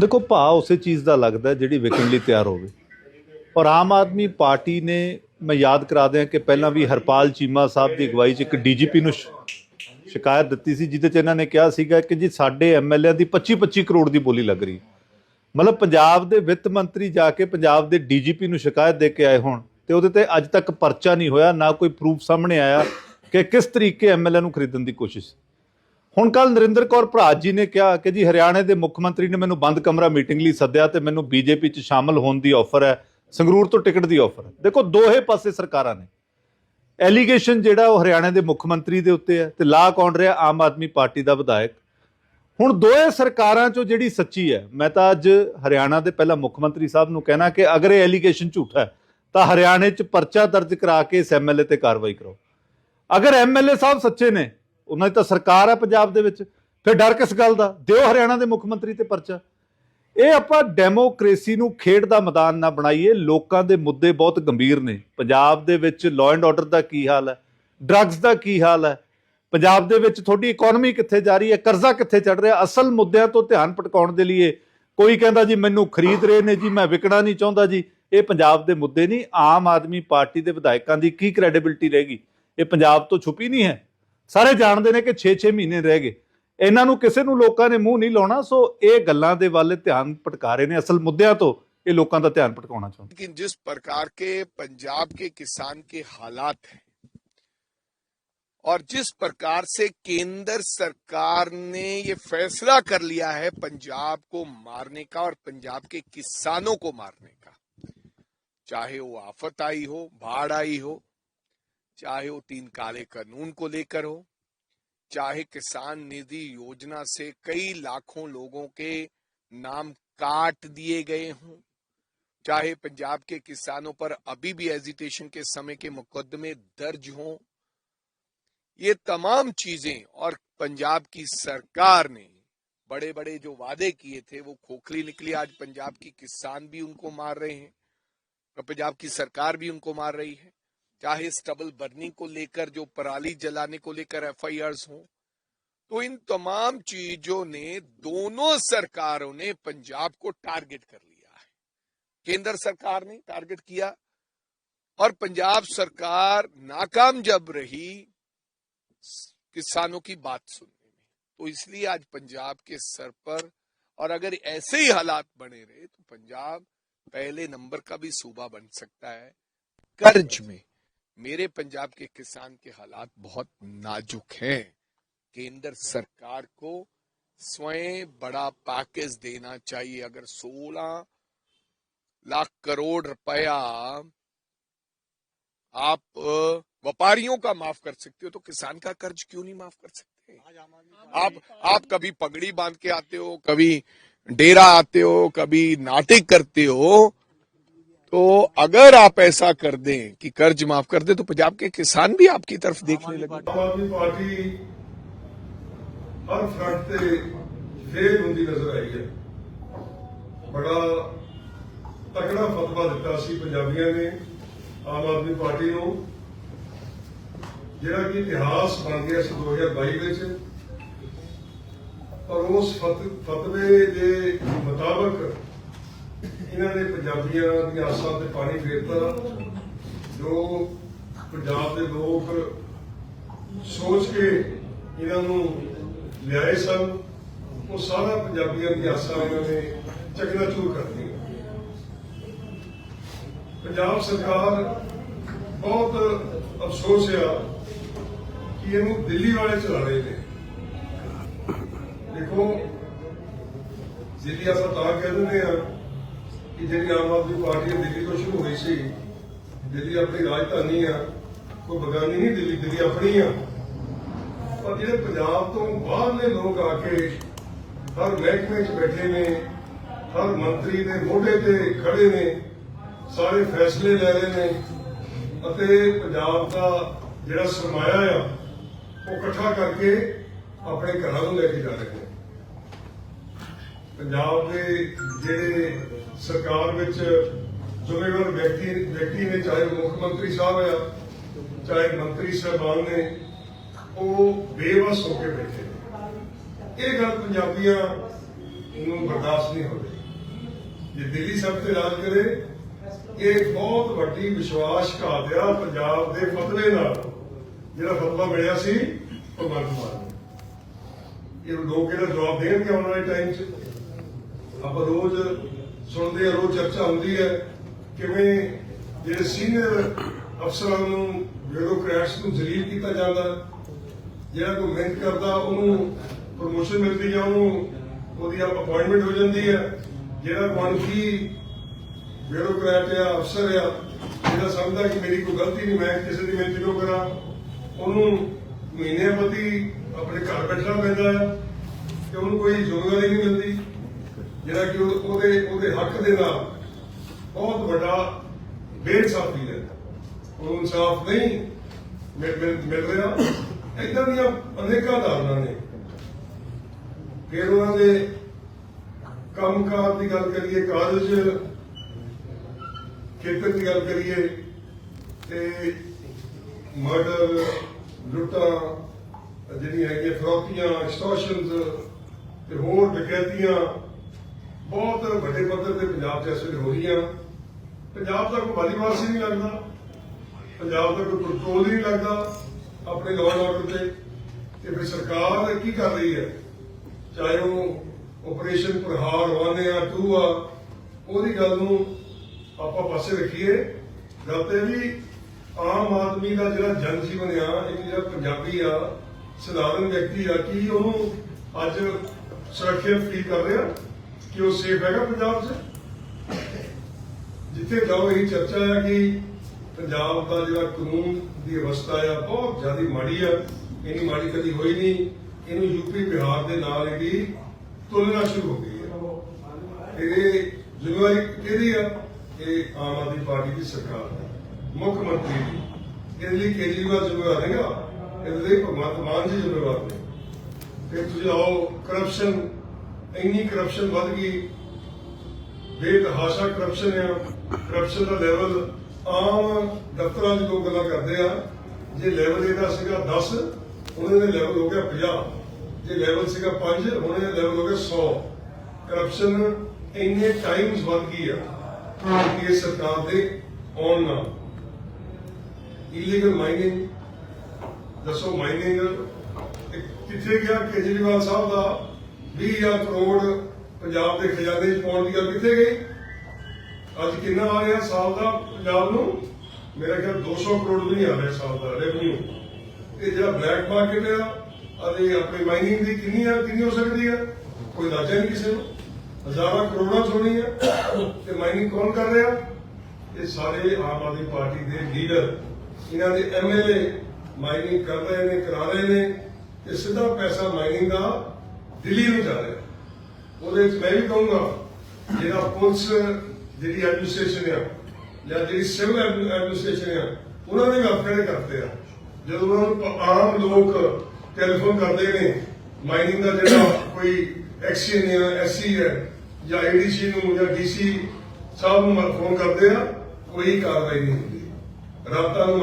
ਦੇਖੋ, ਭਾਅ ਉਸੇ ਚੀਜ਼ ਦਾ ਲੱਗਦਾ ਜਿਹੜੀ ਵਿਕਣ ਲਈ ਤਿਆਰ ਹੋਵੇ। ਔਰ ਆਮ ਆਦਮੀ ਪਾਰਟੀ ਨੇ, ਮੈਂ ਯਾਦ ਕਰਾ ਦਿਆਂ ਕਿ ਪਹਿਲਾਂ ਵੀ ਹਰਪਾਲ ਚੀਮਾ ਸਾਹਿਬ ਦੀ ਅਗਵਾਈ 'ਚ ਇੱਕ ਡੀਜੀਪੀ ਨੂੰ ਸ਼ਿਕਾਇਤ ਦਿੱਤੀ ਸੀ, ਜਿਹਦੇ 'ਚ ਇਹਨਾਂ ਨੇ ਕਿਹਾ ਸੀਗਾ ਕਿ ਜੀ ਸਾਡੇ ਐਮਐਲਏ ਦੀ 25-25 ਕਰੋੜ ਦੀ ਬੋਲੀ ਲੱਗ ਰਹੀ ਮਤਲਬ ਪੰਜਾਬ ਦੇ ਵਿੱਤ ਮੰਤਰੀ ਜਾ ਕੇ ਪੰਜਾਬ ਦੇ ਡੀਜੀਪੀ ਨੂੰ ਸ਼ਿਕਾਇਤ ਦੇ ਕੇ ਆਏ ਹੋਣ ਤੇ ਉਹਦੇ ਤੇ ਅੱਜ ਤੱਕ ਪਰਚਾ ਨਹੀਂ ਹੋਇਆ, ਨਾ ਕੋਈ ਪ੍ਰੂਫ ਸਾਹਮਣੇ ਆਇਆ ਕਿ ਕਿਸ ਤਰੀਕੇ ਐਮਐਲਏ ਨੂੰ ਖਰੀਦਣ ਦੀ ਕੋਸ਼ਿਸ਼। ਹੁਣ ਕੱਲ ਨਰਿੰਦਰ ਕੌਰ ਭਰਾਜ ਜੀ ਨੇ ਕਿਹਾ ਕਿ ਜੀ ਹਰਿਆਣੇ ਦੇ ਮੁੱਖ ਮੰਤਰੀ ਨੇ ਮੈਨੂੰ ਬੰਦ ਕਮਰਾ ਮੀਟਿੰਗ ਲਈ ਸੱਦਿਆ ਤੇ ਮੈਨੂੰ ਬੀਜੇਪੀ 'ਚ ਸ਼ਾਮਲ ਹੋਣ ਦੀ ਆਫਰ ਹੈ, ਸੰਗਰੂਰ ਤੋਂ ਟਿਕਟ ਦੀ ਆਫਰ ਹੈ। ਦੇਖੋ, ਦੋਹੇ ਪਾਸੇ ਸਰਕਾਰਾਂ ਨੇ। ਐਲੀਗੇਸ਼ਨ ਜਿਹੜਾ ਉਹ ਹਰਿਆਣੇ ਦੇ ਮੁੱਖ ਮੰਤਰੀ ਦੇ ਉੱਤੇ ਹੈ ਤੇ ਲਾ ਕੌਣ ਰਿਹਾ? ਆਮ ਆਦਮੀ ਪਾਰਟੀ ਦਾ ਵਿਧਾਇਕ। ਹੁਣ ਦੋਏ ਸਰਕਾਰਾਂ 'ਚੋਂ ਜਿਹੜੀ ਸੱਚੀ ਹੈ, ਮੈਂ ਤਾਂ ਅੱਜ ਹਰਿਆਣਾ ਦੇ ਪਹਿਲਾਂ ਮੁੱਖ ਮੰਤਰੀ ਸਾਹਿਬ ਨੂੰ ਕਹਿਣਾ ਕਿ ਅਗਰ ਇਹ ਐਲੀਗੇਸ਼ਨ ਝੂਠਾ ਹੈ, ਤਾਂ ਹਰਿਆਣੇ 'ਚ ਪਰਚਾ ਦਰਜ ਕਰਾ ਕੇ ਇਸ ਐਮਐਲਏ ਤੇ ਕਾਰਵਾਈ ਕਰੋ। ਅਗਰ ਐਮਐਲਏ ਸਾਹਿਬ ਸੱਚੇ ਨੇ ਉਹਨਾਂ ਦੀ ਤਾਂ ਸਰਕਾਰ ਹੈ ਪੰਜਾਬ ਦੇ ਵਿੱਚ। ਫਿਰ ਡਰ ਕਿਸ ਗੱਲ ਦਾ? ਦਿਓ ਹਰਿਆਣਾ ਦੇ ਮੁੱਖ ਮੰਤਰੀ ਤੇ ਪਰਚਾ। ਇਹ ਆਪਾਂ ਡੈਮੋਕ੍ਰੇਸੀ ਨੂੰ ਖੇਡ ਦਾ ਮੈਦਾਨ ਨਾ ਬਣਾਈਏ, ਲੋਕਾਂ ਦੇ ਮੁੱਦੇ ਬਹੁਤ ਗੰਭੀਰ ਨੇ। ਪੰਜਾਬ ਦੇ ਵਿੱਚ ਲਾਅ ਐਂਡ ਆਰਡਰ ਦਾ ਕੀ ਹਾਲ ਹੈ? ਡਰੱਗਸ ਦਾ ਕੀ ਹਾਲ ਹੈ? ਪੰਜਾਬ ਦੇ ਵਿੱਚ ਤੁਹਾਡੀ ਇਕਨੋਮੀ ਕਿੱਥੇ ਜਾ ਰਹੀ ਹੈ? ਕਰਜ਼ਾ ਕਿੱਥੇ ਚੜ ਰਿਹਾ? ਅਸਲ ਮੁੱਦਿਆਂ ਤੋਂ ਧਿਆਨ ਭਟਕਾਉਣ ਦੇ ਲਈ ਕੋਈ ਕਹਿੰਦਾ ਜੀ, ਮੈਨੂੰ ਖਰੀਦ ਰਹੇ ਨੇ ਜੀ, ਮੈਂ ਵਿਕਣਾ ਨਹੀਂ ਚਾਹੁੰਦਾ ਜੀ। ਇਹ ਪੰਜਾਬ ਦੇ ਮੁੱਦੇ ਨਹੀਂ। ਆਮ ਆਦਮੀ ਪਾਰਟੀ ਦੇ ਵਿਧਾਇਕਾਂ ਦੀ ਕੀ ਕ੍ਰੈਡੀਬਿਲਟੀ ਰਹੇਗੀ? ਇਹ ਪੰਜਾਬ ਤੋਂ ਛੁਪੀ ਨਹੀਂ ਹੈ। ਸਾਰੇ ਜਾਣਦੇ ਨੇ ਕਿ 6-6 ਮਹੀਨੇ ਰਹਿ ਗਏ ਇਹਨਾਂ ਨੂੰ ਕਿਸੇ ਨੂੰ ਲੋਕਾਂ ਨੇ ਮੂੰਹ ਨਹੀਂ ਲਾਉਣਾ ਸੋ ਇਹ ਗੱਲਾਂ ਦੇ ਵੱਲ ਧਿਆਨ ਭਟਕਾ ਰਹੇ ਨੇ ਅਸਲ ਮੁੱਦਿਆਂ ਤੋਂ ਇਹ ਲੋਕਾਂ ਦਾ ਧਿਆਨ ਭਟਕਾਉਣਾ ਚਾਹੁੰਦੇ लेकिन जिस प्रकार के पंजाब के किसान के हालात हैं और जिस प्रकार से केंद्र सरकार ने ये फैसला कर लिया है पंजाब को मारने का और पंजाब के किसानों को मारने का चाहे वो आफत आई हो बाढ़ आई हो चाहे वो तीन काले कानून को लेकर हो, चाहे किसान निधि योजना से कई लाखों लोगों के नाम काट दिए गए हों, चाहे पंजाब के किसानों पर अभी भी एजिटेशन के समय के मुकदमे दर्ज हों, ये तमाम चीज़ें और पंजाब की सरकार ने बड़े बड़े जो वादे किए थे, वो खोखली निकली। आज पंजाब की किसान भी उनको मार रहे हैं, और पंजाब की सरकार भी उनको मार रही है। चाहे स्टबल बर्निंग को लेकर, जो पराली जलाने को लेकर एफ़ हों तो इन तमाम चीज़ों ने दोनों सरकारों ने पंजाब को टारगेट कर लिया है। केंद्र सरकार ने टारगेट किया और पंजाब सरकार नाकाम जब रही, किसानों की बात सुनने में तो इसलिए आज पंजाब के सर पर और अगर ऐसे ही हालात बने रहे तो पंजाब पहले नंबर का भी सूबा बन सकता है। कर्ज में मेरे पंजाब के किसान के हालात बहुत नाजुक हैं। केंद्र सरकार को स्वयं बड़ा पैकेज देना चाहिए। अगर 16 लाख करोड़ रुपया आप व्यापारियों का माफ़ कर सकते हो तो किसान का कर्ज क्यों नहीं माफ़ कर सकते? आप आप कभी पगड़ी बाँध के आते हो कभी डेरा आते हो कभी नाटक करते हो तो अगर आप ऐसा कर दें कि कर्ज माफ कर दें तो पंजाब के किसान भी आपकी तरफ देखने लगे ਆਮ ਆਦਮੀ ਪਾਰਟੀ ਹਰ ਫਰੰਟ ਤੇ ਫੇਲ ਹੁੰਦੀ ਨਜ਼ਰ ਆਈ ਹੈ ਬੜਾ ਤਕੜਾ ਫਤਵਾ ਦਿੱਤਾ ਸੀ ਪੰਜਾਬੀਆਂ ਨੇ ਆਮ ਆਦਮੀ ਪਾਰਟੀ ਨੂੰ ਜਿਹੜਾ ਕਿ ਇਤਿਹਾਸ ਬਣ ਗਿਆ ਸੀ 2022 ਵਿੱਚ ਔਰ ਉਸ ਫਤ- ਫਤਵੇ ਦੇ ਮੁਤਾਬਕ ਇਹਨਾਂ ਨੇ ਪੰਜਾਬੀਆਂ ਦੀਆਂ ਆਸਾਂ ਤੇ ਪਾਣੀ ਫੇਰਤਾ ਜੋ ਪੰਜਾਬ ਦੇ ਲੋਕ ਸੋਚ ਕੇ ਇਹਨਾਂ ਨੂੰ ਲਿਆਏ ਸਨ, ਉਹ ਸਾਰਾ ਪੰਜਾਬੀਆਂ ਦੀ ਆਸਾਂ ਇਹਨਾਂ ਨੇ ਚਕਨਾਚੂਰ ਕਰ ਦਿੱਤੀਆਂ। ਪੰਜਾਬ ਸਰਕਾਰ ਬਹੁਤ ਅਫਸੋਸ ਆ ਕਿ ਇਹਨੂੰ ਦਿੱਲੀ ਵਾਲੇ ਚਲਾ ਰਹੇ ਨੇ। ਦੇਖੋ, ਦਿੱਲੀ ਆਪਾਂ ਤਾਂ ਕਹਿ ਦਿੰਦੇ ਆ ਕਿ ਜਿਹੜੀ ਆਮ ਆਦਮੀ ਪਾਰਟੀ ਦਿੱਲੀ ਤੋਂ ਸ਼ੁਰੂ ਹੋਈ ਸੀ, ਦਿੱਲੀ ਆਪਣੀ ਰਾਜਧਾਨੀ ਆ, ਕੋਈ ਬਗਾਨੀ ਨਹੀਂ ਦਿੱਲੀ ਦਿੱਲੀ ਆਪਣੀ ਆ। ਪਰ ਜਿਹੜੇ ਪੰਜਾਬ ਤੋਂ ਬਾਹਰਲੇ ਲੋਕ ਆ ਕੇ ਹਰ ਮਹਿਕਮੇ 'ਚ ਬੈਠੇ ਨੇ, ਹਰ ਮੰਤਰੀ ਦੇ ਮੋਢੇ ਤੇ ਖੜੇ ਨੇ, ਸਾਰੇ ਫੈਸਲੇ ਲੈ ਰਹੇ ਨੇ, ਅਤੇ ਪੰਜਾਬ ਦਾ ਜਿਹੜਾ ਸਰਮਾਇਆ ਆ, ਉਹ ਇਕੱਠਾ ਕਰਕੇ ਆਪਣੇ ਘਰਾਂ ਨੂੰ ਲੈ ਕੇ ਜਾ ਰਹੇ ਨੇ। ਪੰਜਾਬ ਦੇ ਜਿਹੜੇ ਸਰਕਾਰ ਵਿੱਚ ਜ਼ਿੰਮੇਵਾਰ ਵਿਅਕਤੀ ਵਿਅਕਤੀ ਨੇ ਚਾਹੇ ਉਹ ਮੁੱਖ ਮੰਤਰੀ ਸਾਹਿਬ ਆ, ਚਾਹੇ ਮੰਤਰੀ ਸਾਹਿਬਾਨ ਨੇ, ਉਹ ਬੇਵਸ ਹੋ ਕੇ ਬੈਠੇ ਨੇ। ਇਹ ਗੱਲ ਪੰਜਾਬੀਆਂ ਨੂੰ ਬਰਦਾਸ਼ਤ ਨਹੀਂ ਹੋਵੇ ਜੇ ਦਿੱਲੀ ਸਭ ਤੇ ਰਾਜ ਕਰੇ, ਇਹ ਬਹੁਤ ਵੱਡੀ ਵਿਸ਼ਵਾਸ ਆ ਪੰਜਾਬ ਦੇ ਫਤਵੇ ਨਾਲ। ਜਿਹੜਾ ਫਤਵਾ ਮਿਲਿਆ ਸੀ ਭਗਵੰਤ ਮਾਨ ਇਹ ਲੋਕ ਇਹਦਾ ਜਵਾਬ ਦੇਣਗੇ ਆਉਣ ਵਾਲੇ ਟਾਈਮ 'ਚ। ਆਪਾਂ ਰੋਜ਼ ਸੁਣਦੇ ਆ, ਰੋਜ਼ ਚਰਚਾ ਹੁੰਦੀ ਹੈ ਕਿਵੇਂ ਜਿਹੜੇ ਸੀਨੀਅਰ ਅਫਸਰਾਂ ਨੂੰ, ਬਿਊਰੋਕਰੈਟਸ ਨੂੰ ਜ਼ਲੀਲ ਕੀਤਾ ਜਾਂਦਾ, ਜਿਹੜਾ ਕੋਈ ਮਿਹਨਤ ਕਰਦਾ, ਉਹਨੂੰ ਪ੍ਰਮੋਸ਼ਨ ਮਿਲਦੀ ਆ ਉਹਨੂੰ ਉਹਦੀ ਅਪਾਇੰਟਮੈਂਟ ਹੋ ਜਾਂਦੀ ਹੈ। ਜਿਹੜਾ ਕੋਈ ਕੀ ਬਿਊਰੋਕਰੈਟ ਆ, ਅਫਸਰ ਆ, ਜਿਹੜਾ ਸਮਝਦਾ ਕਿ ਮੇਰੀ ਕੋਈ ਗਲਤੀ ਨਹੀਂ, ਮੈਂ ਕਿਸੇ ਦੀ ਮਿਹਨਤ ਕਿਉਂ ਕਰਾਂ, ਉਹਨੂੰ ਮਹੀਨੇ ਪ੍ਰਤੀ ਆਪਣੇ ਘਰ ਬੈਠਣਾ ਪੈਂਦਾ ਹੈ ਕਿ ਉਹਨੂੰ ਕੋਈ ਜ਼ਿੰਮੇਵਾਰੀ ਨਹੀਂ ਮਿਲਦੀ। ਜਿਹੜਾ ਕਿ ਉਹਦੇ ਉਹਦੇ ਹੱਕ ਦੇ ਨਾਲ ਬਹੁਤ ਵੱਡਾ ਬੇਇਨਸਾਫੀ ਹੈ। ਉਹਨੂੰ ਇਨਸਾਫ ਨਹੀਂ ਮਿਲ ਰਿਹਾ। ਇਦਾਂ ਦੀਆਂ ਅਨੇਕਾਂ ਧਾਰਨਾ ਨੇ। ਫਿਰ ਉਹਨਾਂ ਦੇ ਕੰਮਕਾਰ ਦੀ ਗੱਲ ਕਰੀਏ, ਕਾਰਜ ਖੇਤਰ ਦੀ ਗੱਲ ਕਰੀਏ ਤੇ ਮਰਡਰ, ਲੁੱਟਾਂ, ਜਿਹੜੀਆਂ ਹੈਗੀਆਂ ਫਰੋਕੀਆਂ ਐਕਸਟੋਰਸ਼ਨਸ ਤੇ ਹੋਰ ਡਕੈਤੀਆਂ ਬਹੁਤ ਵੱਡੇ ਪੱਧਰ ਤੇ ਪੰਜਾਬ 'ਚ ਇਸ ਵੇਲੇ ਹੋ ਰਹੀਆਂ ਪੰਜਾਬ ਦਾ ਕੋਈ ਵਾਲੀਵਾਲ ਸੀ ਨਹੀਂ ਲੱਗਦਾ। ਪੰਜਾਬ ਦਾ ਕੋਈ ਕੰਟਰੋਲ ਹੀ ਨਹੀਂ ਲੱਗਦਾ ਆਪਣੇ ਲਾਅ ਐਂਡ ਆਰਡਰ ਤੇ। ਤੇ ਫਿਰ ਸਰਕਾਰ ਕੀ ਕਰ ਰਹੀ ਹੈ? ਚਾਹੇ ਉਹ ਆਪਰੇਸ਼ਨ ਪ੍ਰਹਾਰ ਵਾਨੇ ਆ ਟੂ ਆ, ਉਹਦੀ ਗੱਲ ਨੂੰ ਆਪਾਂ ਪਾਸੇ ਰੱਖੀਏ। ਗੱਲ ਤੇ ਵੀ ਆਮ ਆਦਮੀ ਦਾ ਜਿਹੜਾ ਜਨ ਜੀਵਨ ਆ ਇੱਕ ਜਿਹੜਾ ਪੰਜਾਬੀ ਆ, ਸਧਾਰਨ ਵਿਅਕਤੀ ਆ, ਕੀ ਉਹਨੂੰ ਅੱਜ ਸੁਰੱਖਿਅਤ ਫੀਲ ਕਰ ਰਿਹਾ? ਕਿ ਉਹ ਸੇਫ ਹੈਗਾ ਪੰਜਾਬ 'ਚ? ਜਿੱਥੇ ਜਾਓ ਇਹ ਚਰਚਾ ਹੈ ਕਿ ਪੰਜਾਬ ਦਾ ਜਿਹੜਾ ਕਾਨੂੰਨ ਦੀ ਅਵਸਥਾ ਆ, ਬਹੁਤ ਜ਼ਿਆਦਾ ਮਾੜੀ ਆ। ਇੰਨੀ ਮਾੜੀ ਕਦੀ ਹੋਈ ਨਹੀਂ। ਇਹਨੂੰ ਯੂਪੀ ਬਿਹਾਰ ਦੇ ਨਾਲ ਇਹਦੀ ਤੁਲਨਾ ਸ਼ੁਰੂ ਹੋ ਗਈ ਹੈ ਇਹ ਜ਼ਿੰਮੇਵਾਰੀ ਕਿਹਦੀ ਆ? ਇਹ ਆਮ ਆਦਮੀ ਪਾਰਟੀ ਦੀ ਸਰਕਾਰ ਦੀ, ਮੁੱਖ ਮੰਤਰੀ ਦੀ। ਇਹਦੇ ਲਈ ਕੇਜਰੀਵਾਲ ਜ਼ਿੰਮੇਵਾਰ ਹੈਗਾ। ਇਹਦੇ ਲਈ ਭਗਵੰਤ ਮਾਨ ਜੀ ਜ਼ਿੰਮੇਵਾਰ ਨੇ। ਫਿਰ ਤੁਸੀਂ ਆਓ ਕਰਪਸ਼ਨ ਇੰਨੀ ਕਰਪਸ਼ਨ ਵੱਧ ਗਈ, ਬੇਤਹਾਸ਼ਾ ਕਰਪਸ਼ਨ ਆ ਕਰਪਸ਼ਨ ਦਾ ਲੈਵਲ ਆਮ ਦਫ਼ਤਰਾਂ 'ਚ ਲੋਕ ਗੱਲਾਂ ਕਰਦੇ ਆ, ਜੇ ਲੈਵਲ ਇਹਦਾ ਸੀਗਾ 10 ਉਹਨਾਂ ਦੇ ਲੈਵਲ ਹੋ ਗਿਆ 50 ਜੇ ਲੈਵਲ ਸੀਗਾ 5 ਉਹਨਾਂ ਦਾ ਲੈਵਲ ਹੋ ਗਿਆ 100 ਕਰਪਸ਼ਨ ਇੰਨੇ ਟਾਈਮਸ ਵੱਧ ਗਈ ਆ, ਕਿ ਸਰਕਾਰ ਦੇ ਆਉਣ ਨਾਲ। ਇਲੀਗਲ ਮਾਈਨਿੰਗ ਦੱਸੋ ਮਾਈਨਿੰਗ ਕਿੱਥੇ ਗਿਆ ਕੇਜਰੀਵਾਲ ਸਾਹਿਬ ਦਾ? 20000 ਕਰੋੜ ਪੰਜਾਬ ਦੇ ਖਜ਼ਾਨੇ 'ਚ ਪਾਉਣ ਦੀ ਗੱਲ ਕਿੱਥੇ ਗਈ? ਅੱਜ ਕਿੰਨਾ ਆ ਰਿਹਾ ਸਾਲ ਦਾ ਪੰਜਾਬ ਨੂੰ? ਮੇਰਾ ਖਿਆਲ 200 ਕਰੋੜ ਨਹੀਂ ਆ ਰਿਹਾ ਸਾਲ ਦਾ ਰੈਵਨਿਊ ਇਹ ਜਿਹੜਾ ਬਲੈਕ ਮਾਰਕੀਟ ਆ, ਅਤੇ ਆਪਣੀ ਮਾਈਨਿੰਗ ਦੀ ਕਿੰਨੀ ਆ, ਕਿੰਨੀ ਹੋ ਸਕਦੀ ਆ? ਕੋਈ ਅੰਦਾਜ਼ਾ ਨਹੀਂ ਕਿਸੇ ਨੂੰ। ਹਜ਼ਾਰਾਂ ਕਰੋੜਾਂ ਚ ਹੋਣੀ ਆ। ਤੇ ਮਾਈਨਿੰਗ ਕੌਣ ਕਰ ਰਿਹਾ? ਇਹ ਸਾਰੇ ਆਮ ਆਦਮੀ ਪਾਰਟੀ ਦੇ ਲੀਡਰ ਇਹਨਾਂ ਦੇ ਐਮਐਲਏ ਮਾਈਨਿੰਗ ਕਰ ਰਹੇ ਨੇ, ਕਰਾ ਰਹੇ ਨੇ। ਤੇ ਸਿੱਧਾ ਪੈਸਾ ਮਾਈਨਿੰਗ ਦਾ ਦਿੱਲੀ ਨੂੰ ਜਾ ਰਿਹਾ। ਉਹਦੇ ਵਿੱਚ ਮੈਂ ਵੀ ਕਹੂੰਗਾ, ਜਿਹੜਾ ਪੁਲਿਸ ਜਿਹੜੀ ਐਡਮਿਨਿਸਟ੍ਰੇਸ਼ਨ ਆ, ਜਾਂ ਜਿਹੜੀ ਸਿਵਲ ਐਡਮਿਨਿਸਟ੍ਰੇਸ਼ਨ ਆ, ਉਹਨਾਂ ਨੇ ਵੀ ਕਰਦੇ ਆ। ਜਦੋਂ ਉਹਨਾਂ ਆਮ ਲੋਕ ਟੈਲੀਫੋਨ ਕਰਦੇ ਨੇ ਮਾਈਨਿੰਗ ਦਾ ਜਿਹੜਾ ਕੋਈ ਐਕਸੀਅਨ ਹੈ ਐਸਸੀ ਹੈ ਜਾਂ ਏਡੀਸੀ ਨੂੰ, ਜਾਂ ਡੀਸੀ ਸਾਹਿਬ ਨੂੰ ਫੋਨ ਕਰਦੇ ਆ, ਕੋਈ ਕਾਰਵਾਈ ਨਹੀਂ ਹੁੰਦੀ। ਰਾਤਾਂ ਨੂੰ